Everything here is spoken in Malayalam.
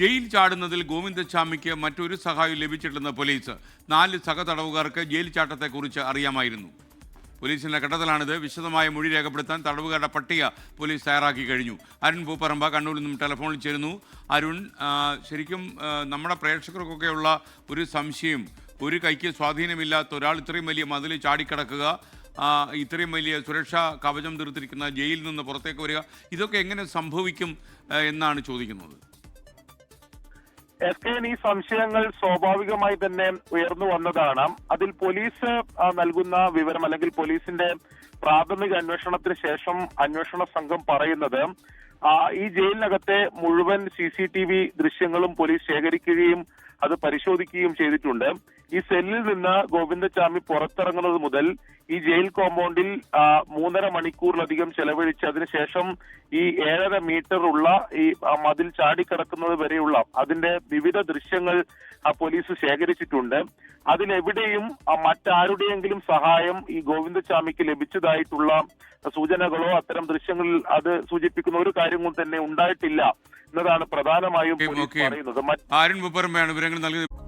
ജയിൽ ചാടുന്നതിൽ ഗോവിന്ദസ്വാമിക്ക് മറ്റൊരു സഹായം ലഭിച്ചിട്ടില്ലെന്ന് പോലീസ് നാല് സഹതടവുകാർക്ക് ജയിൽ ചാട്ടത്തെക്കുറിച്ച് അറിയാമായിരുന്നു. പോലീസിന്റെ ഘട്ടത്തിലാണിത് വിശദമായ മൊഴി രേഖപ്പെടുത്താൻ തടവുകാരുടെ പട്ടിക പോലീസ് തയ്യാറാക്കി കഴിഞ്ഞു. അരുൺ പൂപ്പറമ്പ കണ്ണൂരിൽ നിന്നും ടെലിഫോണിൽ ചേരുന്നു. അരുൺ ശരിക്കും നമ്മുടെ പ്രേക്ഷകർക്കൊക്കെയുള്ള ഒരു സംശയം ഒരു കൈക്ക് സ്വാധീനമില്ലാത്ത ഒരാൾ ഇത്രയും വലിയ മതിൽ ചാടിക്കിടക്കുക ഇത്രയും വലിയ സുരക്ഷാ കവചം തീർത്തിരിക്കുന്ന ജയിലിൽ നിന്ന് പുറത്തേക്ക് വരിക ഇതൊക്കെ എങ്ങനെ സംഭവിക്കും എന്നാണ് ചോദിക്കുന്നത്. എസ് കെ ഈ സംശയങ്ങൾ സ്വാഭാവികമായി തന്നെ ഉയർന്നു വന്നതാണ്. അതിൽ പോലീസ് നൽകുന്ന വിവരം അല്ലെങ്കിൽ പോലീസിന്റെ പ്രാഥമിക അന്വേഷണത്തിന് ശേഷം അന്വേഷണ സംഘം പറയുന്നത് ഈ ജയിലിനകത്തെ മുഴുവൻ സി സി ടി വി ദൃശ്യങ്ങളും പോലീസ് ശേഖരിക്കുകയും അത് പരിശോധിക്കുകയും ചെയ്തിട്ടുണ്ട്. ഈ സെല്ലിൽ നിന്ന് ഗോവിന്ദസ്വാമി പുറത്തിറങ്ങുന്നത് മുതൽ ഈ ജയിൽ കോമ്പൗണ്ടിൽ മൂന്നര മണിക്കൂറിലധികം ചെലവഴിച്ച് അതിനുശേഷം ഈ ഏഴര മീറ്റർ ഉള്ള ഈ മതിൽ ചാടിക്കിടക്കുന്നത് വരെയുള്ള അതിന്റെ വിവിധ ദൃശ്യങ്ങൾ ആ, പോലീസ് ശേഖരിച്ചിട്ടുണ്ട്. അതിലെവിടെയും ആ, മറ്റാരുടെയെങ്കിലും സഹായം ഈ ഗോവിന്ദസ്വാമിക്ക് ലഭിച്ചതായിട്ടുള്ള സൂചനകളോ അത്തരം ദൃശ്യങ്ങളിൽ അത് സൂചിപ്പിക്കുന്ന ഒരു കാര്യങ്ങളും തന്നെ ഉണ്ടായിട്ടില്ല എന്നതാണ് പ്രധാനമായും പറയുന്നത്. അരുൺ വിവരങ്ങൾ